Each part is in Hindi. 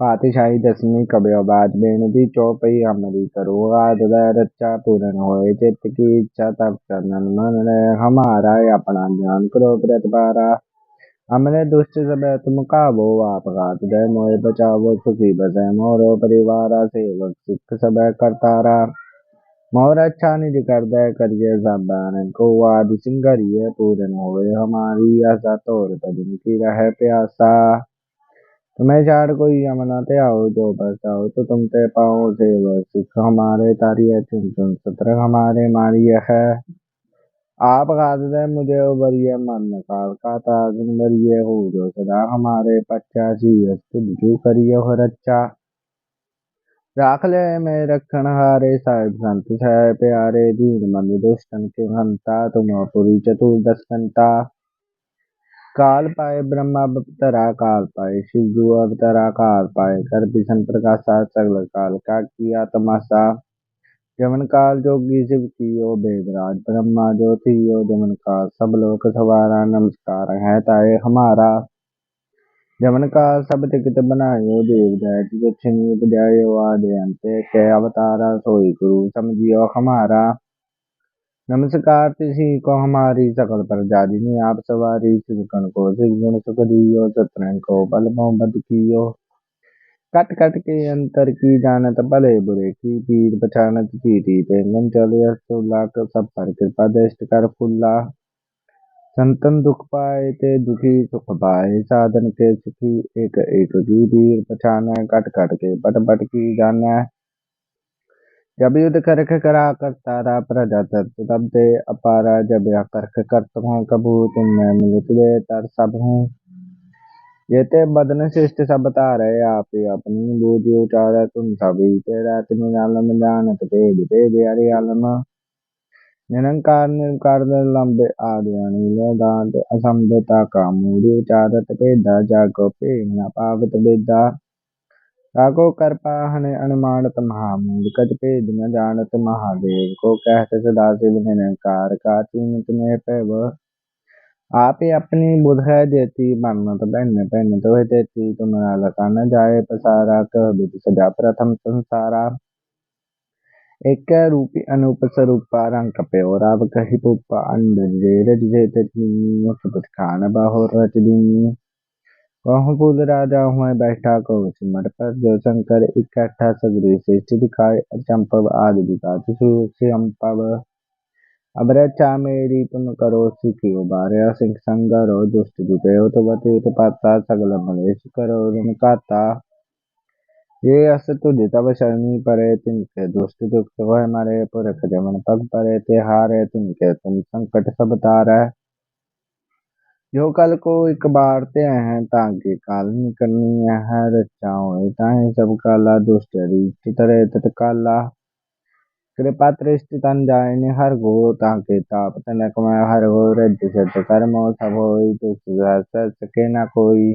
පාතිශාහි දශමී කබයෝබාත් බේනදී චෝපයි අමරීකරෝ ආදදා रक्षा पूर्ण हो चित्त की इच्छा तब चंदन मन हमारा अपना ज्ञान करो प्रतिपारा हमने दुष्ट सब तुम काबो आपघात गए मोहे बचावो, सुखी बसे मोरो परिवारा, सेवक सुख सब करतारा मोर अच्छा निज कर दे, करिए सबको आदि सिंगरिए पूर्ण होए, हमारी आशा तोर भजन की रह प्यासा। तुम्हें चार कोई यमना ते आओ जो बसाओ तो तुम ते पाओ सेवक सिख हमारे तारी चिंतन सत्र हमारे मारी है आप खाते मुझे उबरिए मन काल का ताजन बरिए हो जो सदा हमारे पचासी तुझू करिए हो रच्चा। राख ले में रखन हारे साहिब, संत है प्यारे दीन मन दुष्टन के हंता तुम पुरी चतुर्दश कंता काल पाए ब्रह्मा अवतरा काल पाए शिवजू अवतरा काल पाए कर भीषण प्रकाशा सगल काल का किया तमाशा जमन काल, जोगी, शिव कियो बेदराज ब्रह्मा ज्योतियो जमन काल, सब लोक सवारा, नमस्कार, है ताए हमारा। जमन काल, सब टिकट बनायो, देव जय जिछनी उपजायो, आदि, अंत, के अवतारा, सोई, गुरु, समझियो हमारा। नमस्कार तिसी को हमारी सकल पर जादिनी आप सवारी सिद्धकण को गुण सुख दियो सत्रन को बल मोहम्मद कियो। कट कट के अंतर की जानत, भले बुरे की पीर पछानत, चीटी तेंगन चले अस्तुल्ला सब पर कृपा दृष्ट कर फुल्ला। संतन दुख पाए ते दुखी, सुख पाए साधन के सुखी, एक एक की पीर पछान कट कट के पट पट की जाना जब युद्ध करख करा करतारा प्रजा तत्व तब दे अपारा जब या करख करत हूँ कबू, तुम मैं मिलत दे तर सब हूँ। ये ते बदन शिष्ट सब तारे, आप अपनी बूझी उचार, तुम सभी तेरा तुम आलम जानत भेद भेद हरि आलम। निरंकार निर्कार लंबे आदि दांत असंभता का मूढ़ उचारत भेदा, जागो पे न पावत बेदा ताको कर पाहन अनुमानत महामूल कच भेद न जानत महादेव को कहत सदा शिव निरंकार का चिन्ह तुम्हें पैव आप ही अपनी बुध है देती मन्नत बहन पहन तो है देती तुम्हारा लका न जाए पसारा कह विधि सजा प्रथम संसारा एक रूपी अनूप स्वरूपा रंग पे और अब कही पुपा अंडे रज जे तजनी खान बाहो रच दीनी वह फूल राजा हुए बैठा को सिमर पर जो शंकर इकट्ठा सगरी श्रेष्ठ दिखाए अचंपव आदि विकास से अम्पव अब रक्षा मेरी तुम करो सुखी उबारे सिंह संगरो दुष्ट जुटे हो तो बते तो पाता सगल मलेश करो काता। ये अस तुझ तब शरणी परे तिनके दुष्ट दुख वह मरे पुरख जमन पग परे ते हारे तिनके तुम संकट सब तारे। जो कल को एक बार ते हैं, ताकि काल करनी है रचाओ ताहे सब काला दुष्ट रीति तरे तत्काला। कृपा दृष्टि तन जायनि हर गो, ताके ताप तनक मैं हर गो। रज्जु सत कर्म सब होई तुझ सके न कोई।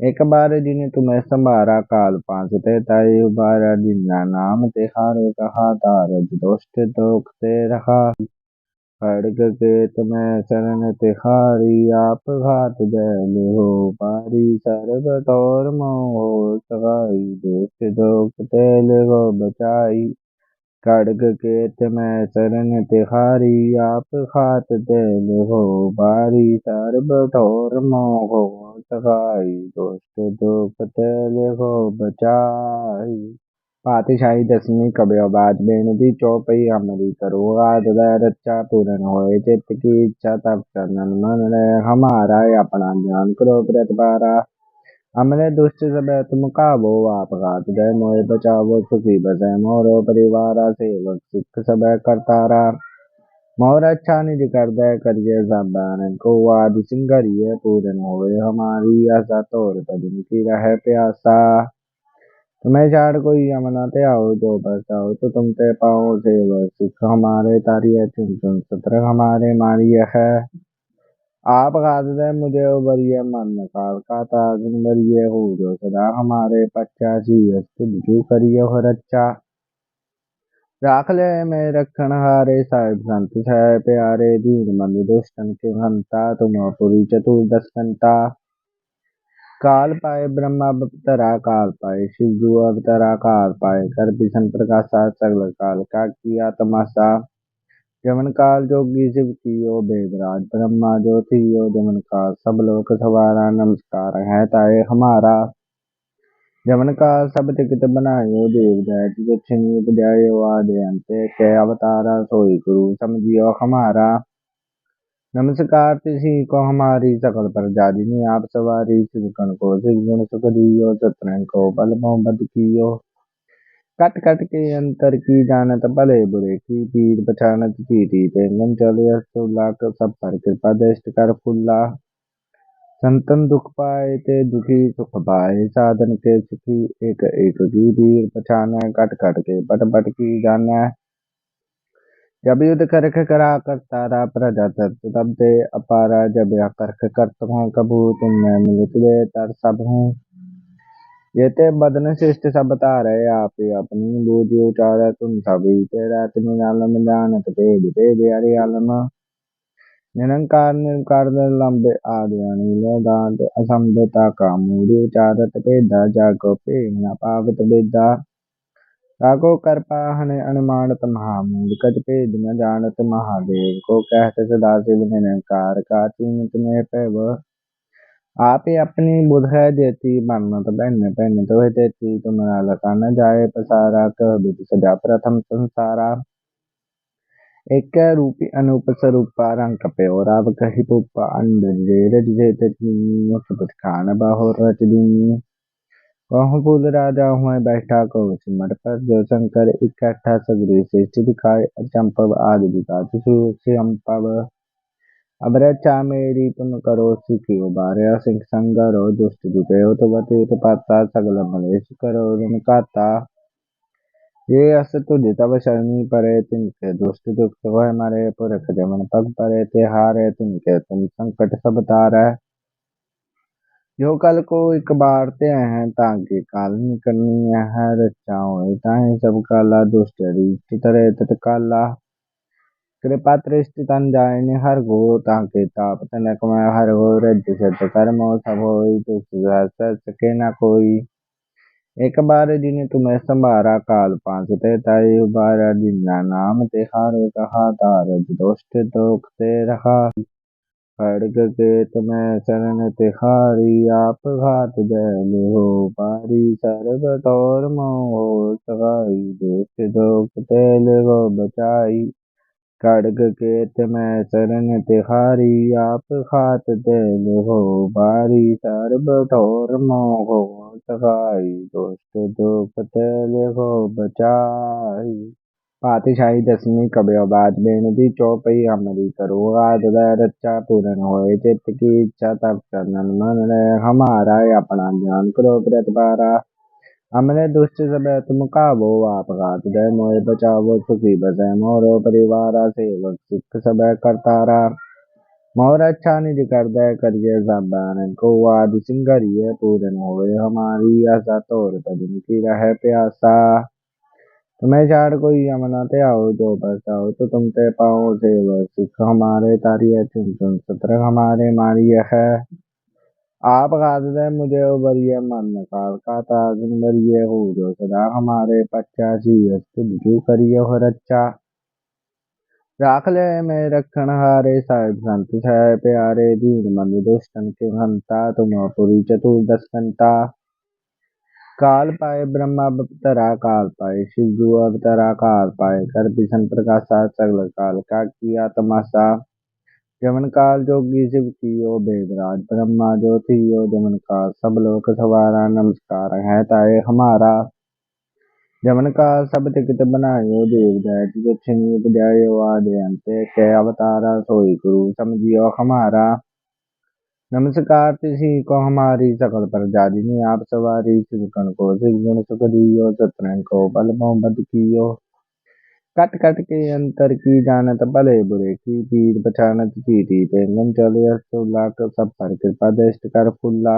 एक बार जिन तुम्हें संभारा, काल पाँच ते ताई। उबारा जिन्ना नाम ते हारो, कहा तार दोष्ट दोख ते रहा। खड़ग के तुम्हें शरण तिहारी, आप घात जल हो। पारी सर्व तौर मोह, सगाई, दोख तेल गो बचाई। खड्ग केत में शरण तिहारी, आप खात दिल हो। बारी सर्ब ठोर मोह, सगाई दोस्त दुख तेल हो बचाई। पातशाही दसवीं कबियो बाज बेनती चौपई अमरी करो। आद रच्चा पूरन होए, चित्त की इच्छा तब चरणन मन रहे हमारा अपना ध्यान करो प्रतिपारा हमने दुष्ट सब तुम काबो आप घात गए मोए बचावो, सुखी बसे मोरो परिवार, सेवक सिख सब करतारा। मोर अच्छा निज कर दे, करिए सबको आदि सिंगरिए पूरन होए, हमारी आशा तोर भजन की रहे प्यासा। तुम्हें चार कोई यमना ते आओ जो बसाओ तो तुम ते पाओ सेवक सिख हमारे तारी चिंतन सत्र हमारे मारी है। आप खाते मुझे उबरिए मन काल का ताजन बरिए हो जो सदा हमारे पचासी तुझू करिए हो रच्चा। राख ले में रखन हारे साहिब संत है प्यारे दीन मंद दुष्टन के हंता तुम पूरी चतुर्दश कंता काल पाए ब्रह्मा अवतरा काल पाए शिव जू अवतरा काल पाए कर भीषण प्रकाशा सगल काल का किया तमाशा जमन काल जोगी शिव कियो बेदराज, ब्रह्मा जो थियो जमन काल सब लोक सवारा, नमस्कार, है ताए हमारा। जमन काल सब टिकट बनायो, देव दैत दक्षिणी उपजायो आदि अंते के अवतारा, सोई गुरु, समझियो हमारा। नमस्कार तिसी को हमारी सकल पर जादिनी आप सवारी सिद्धकण को सिद्धगुण सुख दियो सत्रन को बल मोहम्मद कियो। कट कट के अंतर की जानत, भले बुरे की पीर पछानत, चीटी तेंगन चले, अस्तुला सब पर कृपा दृष्ट कर फुल्ला। संतन दुख पाए ते दुखी, सुख पाए साधन के सुखी एक एक की पीर पछाना कट कट के पट पट की जाना जब युद्ध करख करा करतारा प्रजा तत्व तब दे अपारा जब या करख करत हूँ कभू तुम मैं मिलित दे तर सब हूँ ये ते बदन शिष्ट सब तारे आप ही अपनी बूझी उचार तुम सभी तेरा तुम आलम जानत भेद भेद हरि आलम निरंकार निरंकार लंबे आदि अनिल दांत असंभता का मूढ़ उचारत भेदा जागो पे न पावत भेद රාගෝකර්පාහන අනුමානත මහා මූලිකජපේදන ජානත මහාදේ කෝකහතස දාසිබුනන කාරකාචීනතමය පැව. ආපේ අපනේ බුධාජති මන්නත බැන්න බැන්න තොහෙතෙති තුමනාල කන්න ජය ප්‍රසාරාක බිතිස ජාප්‍රථම සංසාරා. එක රූපි අනුපසරුපාරං කපේ ඕරාවක හිපුප්ප අන්ද ජේර දිජේතති නොසුපත් කාන බහෝරති දින්නේ कही जे रज रच हुए बैठा कहो सिमर पर जो शंकर इकट्ठा सगरी श्रेष्ठ दिखाए अचंपव आदि विकास अम्पव अब रक्षा मेरी तुम करो सुखी बारे सिंह संगरो दुष्ट दुपे तो बतीत पाता सगल मलेश करो काता ये अस तुझ तब शरणी परे तिनके दुष्ट दुख वह मरे पुरख जमन पग परे ते हारे तिनके तुम संकट सब तारा जो कल को एक बार ते हैं, ताकि काल करनी है रचाओ ताहे सब काला दुष्ट रीति तरह तत्काला कृपा दृष्टि तन जाए हर गो, ताके ताप तनक में हर गो रज सत कर्म सब होई, दुष्ट सके न कोई। एक बार जिन तुम्हें संभारा, काल पाँच ते ताई, उबारा जिन्ना नाम ते हारो, कहा तार दोष्ट दोख ते रहा। खड्ग केत में शरण तिहारी आप घात जैल हो पारी सर्व तौर मोह सगाई, देख दोख तेल गो बचाई। खड्ग केत में शरण तिहारी आप घात जैल हो, बारी सर्व तौर मोह सगाई दोस्त दुख तेल हो बचाई। पातशाही दसवीं कबीराबाद बेनती चौपई हमारी करो आददा रच्चा पूर्ण होए चित्त की इच्छा तब चरणन मन रहे, हमारा अपना ध्यान करो प्रतिपारा हमने दुष्ट सब तुम काबो आप घात दे, मोए बचावो, सुखी बसे, मोरो परिवारा, सेवक, सिख सब करतारा। मोर अच्छा निज कर दे, करिए सबको आदि सिंगरिए पूर्ण होए, हमारी आशा तोर की रहे प्यासा। तुम्हें चार कोई अमनाते आओ जो बरसाओ तो तुम ते पाओ से बस। सिख हमारे तारी है, चुन चुन सत्र हमारे मारिय है आप घात दे मुझे उबरिय मन काल का ताजिन बरिय हो जो सदा हमारे पचासी अस्तु करिय हो रच्चा। राख ले में रखण हारे साहिब संत। है प्यारे दीन मन दुष्टन के हंता तुम पुरी चतुर्दश कंता काल पाए, ब्रह्मा अवतरा काल पाए, शिव जू अवतरा काल पाए, कर भीषण प्रकाशा सगल काल का किया तमाशा? जमन काल जोगी शिव कियो बेदराज ब्रह्मा जो थियो जमन काल, सब लोक सवारा नमस्कार, है ताए हमारा। जमन काल सब टिकट बनायो, देव दैत दक्षिणी उपजायो आदि अंते के अवतारा सोई गुरु, समझियो हमारा। नमस्कार तिसी को हमारी सकल पर जादिनी आप सवारी सिद्धकण को सिद्धगुण सुख दियो सत्रन को बल मोहम्मद कियो। कट कट के अंतर की जानत, भले बुरे की पीर पछानत, चीटी तेंगन चले अस्तुला सब पर कृपा दृष्ट कर फुल्ला।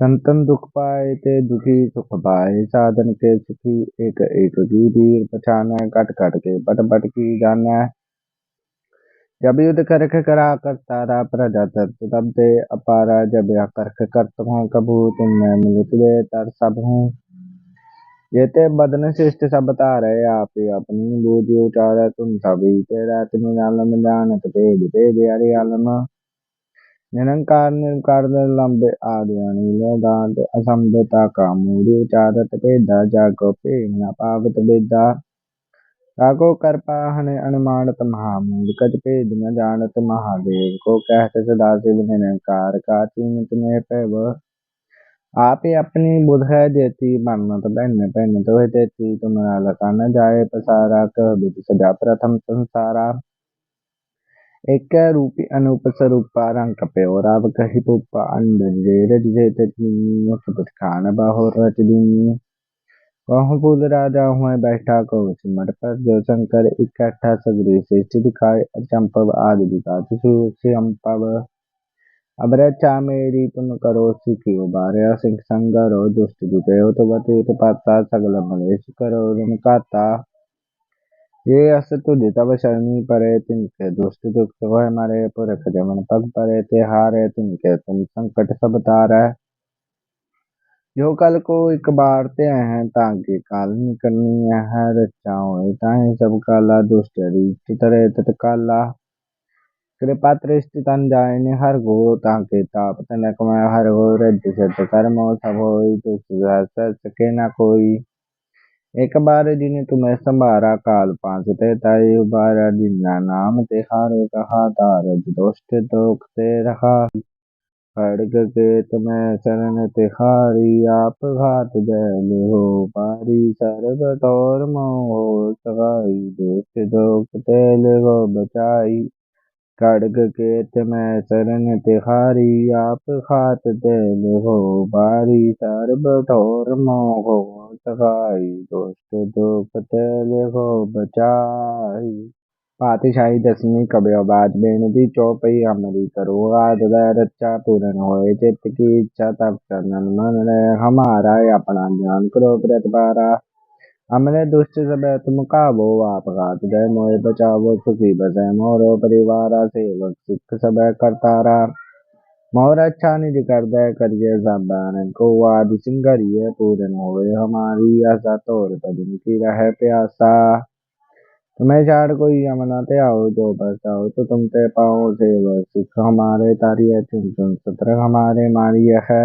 संतन दुख पाए ते दुखी, सुख पाए साधन के सुखी एक एक की पीर पछाना कट कट के पट पट की जाना जब युद्ध करख करा करतारा प्रजा तत्व तब दे अपारा जब या करख करत हूँ कभू तुम मैं मिलित दे तर सब हूँ। ये ते बदन शिष्ट सब तारे आप ही अपनी बूझी उचार, तुम सभी तेरा तुम आलम जानत भेद भेद हरि आलम निरंकार निर्कार लंबे आदि अनिल दांत असंभता का मूढ़ उचारत भेदा, जागो पे न पावत भेदा। राघो कृपाहन अनुमानत महामूर्खज भेद न जानत महादेव। को कहत शिव निरंकार, का चीनत में पैव? आप अपनी बुध है देती मन्नत बहन बहन तो है देती तुम्हारा लका न जाए पसारा कह बिद सजा प्रथम संसारा। एक रूपी अनूप स्वरूपा रंग कपे और अब कही पुप्पा अंड जे रज जे तजनी खान बाहो रच दीनी। वहाँ फूल राजा हुए बैठा को सिमट पर जो शंकर इकट्ठा सगरी श्रेष्ठ दिखाए चंपव आदि विकास अम्पव अब रचा मेरी तुम करो सुखी उबारे सिंह संगरो दुष्ट जुटे हो। तो बते तो पाता सगल मलेश करो काता ये अस तुझ तब शरणी परे तिनके दुष्ट दुख हो मारे पुरख जमन पग परे ते हारे तिनके तुम संकट सब तारा जो कल को एक बार ते हैं ताकि काल करनी है रचाओ ताहे सब काला दुष्ट रीति तरह तत्काला कृपा दृष्टि तन जाए हर गो ताके ताप तनक में हर गो रज सत कर्म सब हो सके न कोई एक बार दिन तुम्हें संभारा काल पाँच ते ताई बारा दिन नाम ते हारो कहा तार दोस्त दोख ते रहा खड़ग केत में शरण तिहारी, आप घात जल हो पारी, सर्व तौर मोह सगाई देख दोख तेल हो बचाई। खड़ग केत में शरण तिहारी, आप खात जल हो बारी सर्व तौर मोह सगाई दोस्त दोख तेल हो बचाई। पातशाही दसवीं कबीराबाद बेनती चौपई हमारी करोगा हृदय रक्षा पूर्ण होए चित्त की इच्छा तब चरणन मन रहे हमारा अपना ध्यान करो प्रतिपारा। हमने दुष्ट सब तुम का वो आप घात गए मोए बचावो, सुखी बसे मोरो परिवारा, सेवक सिख सब करतारा। मोर अच्छा निज कर दे, करिए सबको आदि सिंगरिए पूर्ण होए हमारी आशा, तोर भजन की रहे प्यासा। तुम्हें चार कोई अमनाते आओ जो बरसाओ तो तुम ते पाओ से सुख हमारे तारी चिंतन सत्र हमारे मारिय है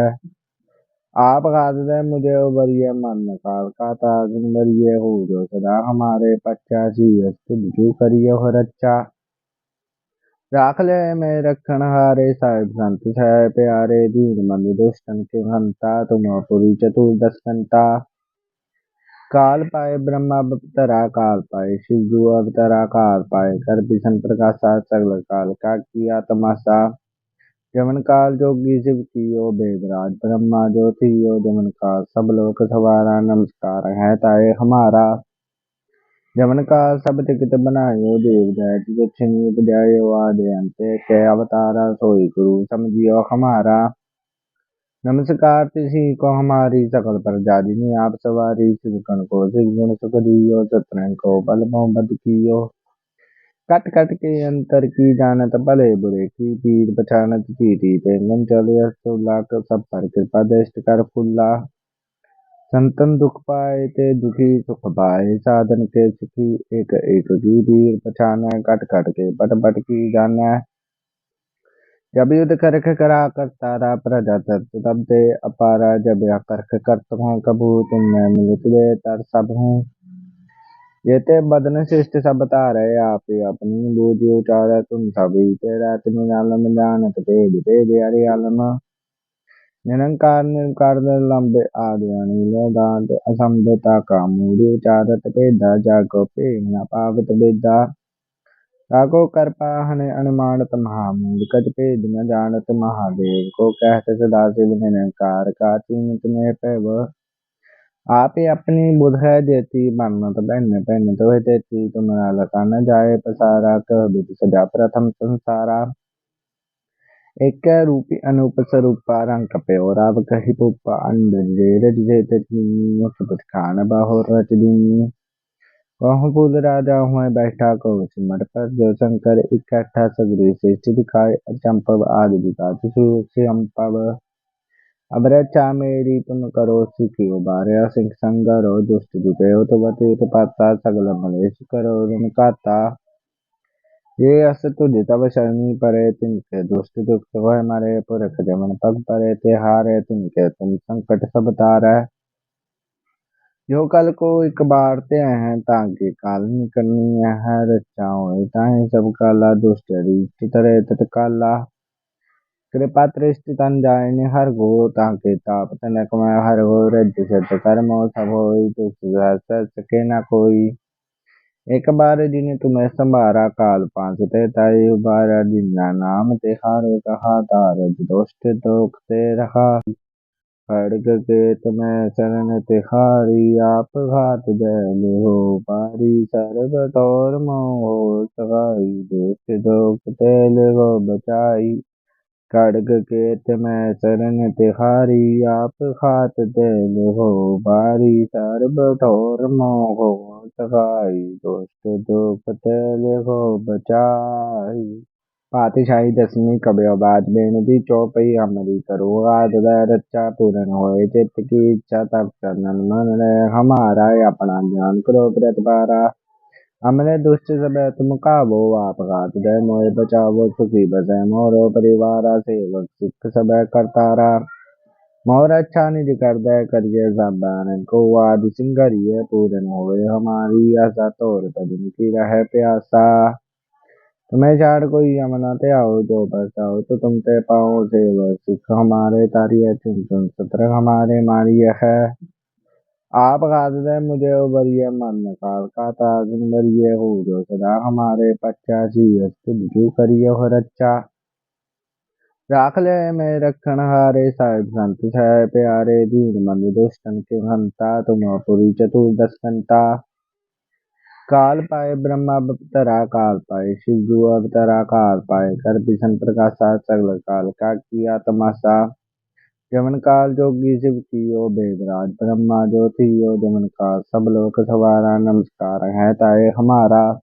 आप गाद मुझे उबरिय मन काल का ताजन बरिय हो जो सदा हमारे पचासी जो करिय हो रच्चा। राख ले में रखन हारे साहिब, संत है प्यारे दीन मन दुष्टन के हंता तुम पुरी चतुर्दश घंटा काल पाए ब्रह्मा अवतरा काल पाए शिवजू अवतरा काल पाए कर भीषण प्रकाशा सगल काल का किया तमाशा जमन काल जोगी शिव कियो बेदराज, ब्रह्मा जो थियो जमन काल, सब लोक सवारा नमस्कार, है ताए हमारा। जमन काल सब टिकट बनायो, देव दैत दक्षिणी उपजायो आदि अंत, के अवतारा सोई गुरु, समझियो हमारा। नमस्कार तिसी को हमारी सकल पर जादिनी आप सवारी सिद्धकण को सिद्धगुण सुख दियो सत्रन को बल मोहम्मद कियो। कट कट के अंतर की जानत, भले बुरे की पीर पछानत, चीटी तेंगन चले लाख सब पर कृपा दृष्ट कर फुल्ला। संतन दुख पाए ते दुखी, सुख पाए साधन के सुखी एक एक की पीर पछाना कट कट के बट बट की जाना जब युद्ध करख करा करतारा प्रजा तत्व तब दे अपारा जब या करख करत हूँ, कभू तुम मैं मिलित दे तर सब हूँ। ये ते बदन शिष्ट सब तारे आप ही अपनी बूझी उचार तुम सभी। तेरा तुम आलम जानत भेद भेद हरि आलम। निरंकार निर्कार लंबे आदि अनिल दांत असंभता का मूढ़ उचारत भेदा, जागो पे न पावत भेदा। राघो कृपाहन अनुमानत महामूर्खज भेद न जानत महादेव। को कहत सदा शिव निरंकार का चीनत में पैव। आप ही अपनी बुध है देती, मन्नत बहन बहन तो देती तुम्हारा लका न जाए पसारा, कह बिद सजा प्रथम संसारा। एक रूपी अनूप स्वरूपा रंग कपे और अब कही पुप्पा अंड जे रज जे तजनी खान बाहो रच दीनी। कहूँ फूल राजा हुए बैठा कहूँ सिमट पर जो शंकर इकट्ठा सगरी सृष्टि दिखाए अचंपव आदि विकास से अम्पव अब रक्षा मेरी तुम करो सिखियो बारे सिंह संगरो दुष्ट दुपयो तो बती उत्पाता सगल मलेश करो काता ये अस तुझ तब शरणी परे तिनके दुष्ट दुख वह मरे पुरख जमन पग परे तिहारे तिनके तुम संकट सब तारै जो कल को एक बारते हैं ताकि काल करनी है रचाओ ताहि सब काला दुष्ट रीति तरह तत्काला। कृपा तृष्टि तन जायनि हर गो ताके ताप तनक में हर गो रज सत कर्म सब होई तुझ सके न कोई। एक बार जिन तुम्हें संभारा काल पाँच ते ताई उबारा जिन्ना नाम ते हारो कहा तार दोष्ट दोख ते रहा। खड़ग केत में शरण तिहारी, आप घात दैल हो। पारी सर्व तौर मोह, सगाई, देख दोख तेल हो बचाई। खड़ग केत में शरण तिहारी, आप घात दैल हो। पारी सर्व तौर मोह, सगाई दोस्त दुख तेल हो बचाई। पातशाही दसवीं कव्यवाद बेनती चौपई अमरी करो आददा रच्चा पूर्ण होए चित्त की इच्छा तब चरणन मन हमारा अपना ध्यान करो प्रतिपारा हमने दुष्ट सब तुम काबो आप घात दे मोए बचावो सुखी बसे मोरो परिवारा सेवक सिख सब करतारा मोर अच्छा निज कर दे करिए सबको आदि सिंगरिए पूर्ण होए हमारी आशा तोर भजन की रहे प्यासा तुम्हें चार कोई अमनाते आओ जो बसाओ तो तुम ते पाओ से सिख हमारे तारी चिंतन सत्र हमारे मारी है। आप गाद दे मुझे उबरिए मन काल का ताजन बरिए हो जो सदा हमारे पच्चा पचासी अस्तु करिए हो रच्चा। राख ले में रखण हारे साहिब, संत है प्यारे दीन मन दुष्टन के हंता तुम पुरी चतुर्दश कंता काल पाए ब्रह्मा अवतरा काल पाए शिवजू अवतरा काल पाए कर भीषण प्रकाशा, सगल काल का किया तमाशा जमन काल, जोगी, शिव कियो बेदराज, ब्रह्मा जो थियो जमन काल, सब लोक सवारा, नमस्कार, है ताए हमारा।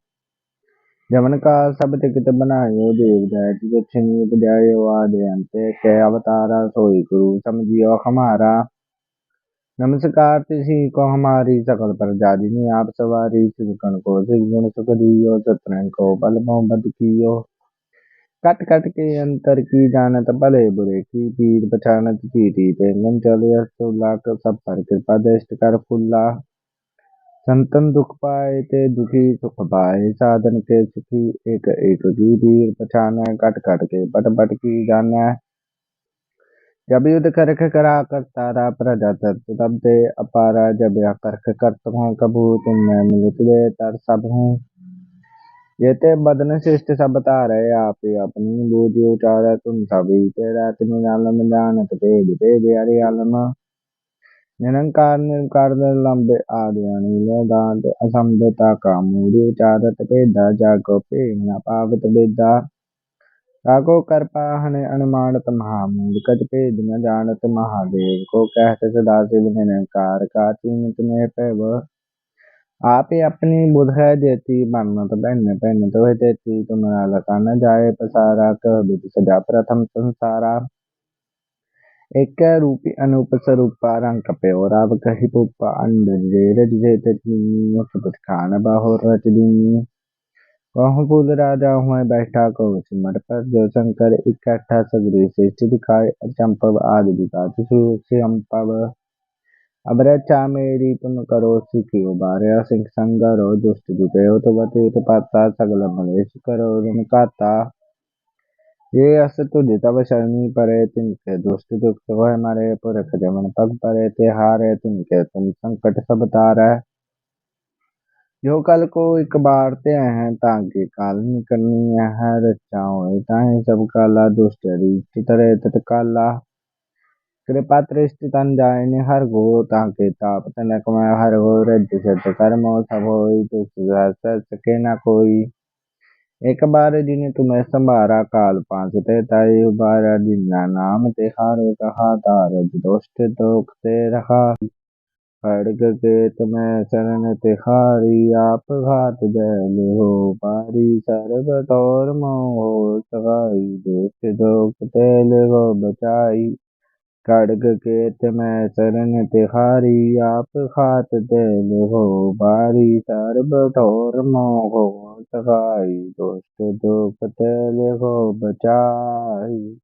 जमन काल, सब टिकट बनायो, देव दैत दक्षिणी उपजायो, आदि अंत के अवतारा, सोई गुरु, समझियो हमारा। नमस्कार तिसी को हमारी सकल पर जादिनी आप सवारी सिकण को गुण सुख दियो सत्रन को बल मोहम्मद कियो। कट कट के अंतर की जानत, भले बुरे की पीर पछानत, चीटी तेंगन चले लाख सब पर कृपा दृष्ट कर फुल्ला। संतन दुख पाए ते दुखी, सुख पाए साधन के सुखी, एक एक की पीर पछाना कट कट के पट पट की जाना जब युद्ध करख करा करतारा प्रजा तत्व तब दे अपारा जब यह करख करत हूँ कभू तुम मैं मिलित दे तर सब हूँ। ये ते बदन शिष्ट सब तारे आप अपनी बूझी उचार तुम सभी, तेरा तुम आलम जानत पेद पेद हरि आलम। निरंकार निर्कार लंबे आदि अनिल असंभता का मूरी उचारत पेदा जागो पे न पावत बेदा राघो कृपाहन अनुमानत महामूल कच भेद न जानत महादेव को कहत सदाशिव निरंकार का चिन्हत में पैव आप अपनी बुध है देती बनत बहन पहन तो देती तुम्हारा लका न जाए पसारा कह विद सजा प्रथम संसारा एक रूपी अनूप स्वरूपा रंग पे और अब कही पुप्पा अंड जे रज जे तजनी खान बाहो रच दीनी कहूँ फूल राजा हुए बैठा इकट्ठा सगरी अचंपव आदि विकास से मेरी तुम करो सिंह संगरो दुष्ट तो बते उत्पाता सगल मलेश करो काता ये अस तब शरणी परे तिनके दुष्ट दुख वह मरे पुरख जमन पग परे तिहारे तिनके तुम संकट सब तारै जो कल को एक बारते हैं, ताकि काल करनी है रचाओ ताहि सब काला दुष्ट रीति तरह तत्काला। कृपा तृष्टि तन जायनि हर गो, ताके ताप तनक में हर गो। रज सत कर्म सब तुझ सके न कोई। एक बार जिन तुम्हें संभारा, काल पाँच ते ताई, उबारा जिन्ना नाम ते हारो कहा तार दोष्ट दोख ते रहा। खड़ग केत में शरण तिहारी, आप घात दैल हो। पारी सर्ब तोर मोह सगाई, दुष्ट दोख तेल हो बचाई। खड़ग केत में शरण तिहारी, आप खात दैल हो। बारी सर्ब तोर मोह सगाई, दुष्ट दोख तेल हो बचाई।